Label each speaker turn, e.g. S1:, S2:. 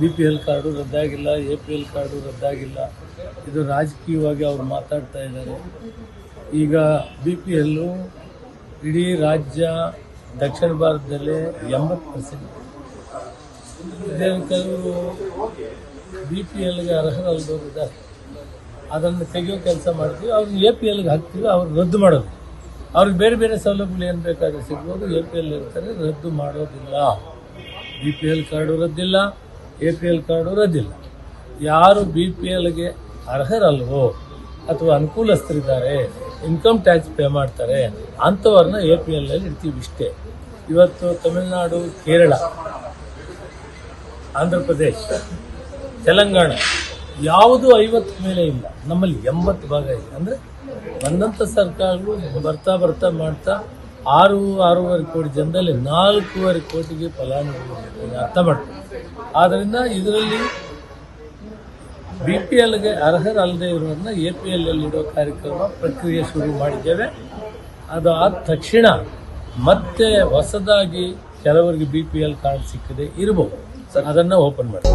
S1: B P L card ರದ್ದಾಗಿಲ್ಲ A P L card ರದ್ದಾಗಿಲ್ಲ. ಇದು ರಾಜಕೀಯವಾಗಿ ಅವ್ರು ಮಾತಾಡ್ತಾ ಇದ್ದಾರೆ. ಈಗ ಬಿ ಪಿ ಎಲ್ಲು ಇಡೀ ರಾಜ್ಯ ದಕ್ಷಿಣ ಭಾರತದಲ್ಲೇ ಎಂಬತ್ತು ಪರ್ಸೆಂಟ್ ಇದೇ ಬಿ ಪಿ ಎಲ್ಗೆ ಅರ್ಹರಲ್ಲದವರು ಜಾಸ್ತಿ ಅದನ್ನು ತೆಗೆಯೋ ಕೆಲಸ ಮಾಡ್ತೀವಿ ಅವ್ರನ್ನ ಎ ಪಿ ಎಲ್ಗೆ ಹಾಕ್ತೀವಿ, ಅವ್ರು ರದ್ದು ಮಾಡೋದು. ಅವ್ರಿಗೆ ಬೇರೆ ಬೇರೆ ಸೌಲಭ್ಯಗಳು ಏನು ಬೇಕಾದ್ರೆ ಸಿಗ್ಬೋದು ಎ ಪಿ ಎಲ್ ಇರ್ತಾರೆ, ರದ್ದು ಮಾಡೋದಿಲ್ಲ. ಬಿ ಪಿ ಎಲ್ ಕಾರ್ಡು ರದ್ದಿಲ್ಲ. ಎ ಪಿ ಎಲ್ ಕಾರ್ಡು ರದ್ದಿಲ್ಲ ಯಾರು ಬಿ ಪಿ ಎಲ್ಗೆ ಅರ್ಹರಲ್ವೋ ಅಥವಾ ಅನುಕೂಲಸ್ಥರಿದ್ದಾರೆ ಇನ್ಕಮ್ ಟ್ಯಾಕ್ಸ್ ಪೇ ಮಾಡ್ತಾರೆ, ಅಂಥವ್ರನ್ನ ಎ ಪಿ ಎಲ್ ಅಲ್ಲಿ ಇಡ್ತೀವಿ ಇಷ್ಟೇ. ಇವತ್ತು ತಮಿಳುನಾಡು, ಕೇರಳ, ಆಂಧ್ರ ಪ್ರದೇಶ, ತೆಲಂಗಾಣ, ಯಾವುದು ಐವತ್ತು ಮೇಲೆ ಇಲ್ಲ. ನಮ್ಮಲ್ಲಿ ಎಂಬತ್ತು ಭಾಗ ಇದೆ. ಅಂದರೆ ಬಂದಂಥ ಸರ್ಕಾರಗಳು ಬರ್ತಾ ಬರ್ತಾ ಮಾಡ್ತಾ ಆರು, ಆರೂವರೆ ಕೋಟಿ ಜನದಲ್ಲಿ ನಾಲ್ಕೂವರೆ ಕೋಟಿಗೆ ಫಲಾನುಭವಿ ಅರ್ಥ ಮಾಡ್ತಾರೆ ಆದ್ದರಿಂದ ಇದರಲ್ಲಿ ಬಿ ಪಿ ಎಲ್ಗೆ ಅರ್ಹರಲ್ಲದೆ ಇರೋದನ್ನ ಎ ಪಿ ಎಲ್ ಅಲ್ಲಿರೋ ಕಾರ್ಯಕ್ರಮ ಪ್ರಕ್ರಿಯೆ ಶುರು ಮಾಡಿದ್ದೇವೆ. ಅದು ಆದ ತಕ್ಷಣ ಮತ್ತೆ ಹೊಸದಾಗಿ ಕೆಲವರಿಗೆ ಬಿ ಪಿ ಎಲ್ ಕಾರ್ಡ್ ಸಿಕ್ಕದೆ ಇರಬಹುದು ಅದನ್ನು ಓಪನ್ ಮಾಡಿ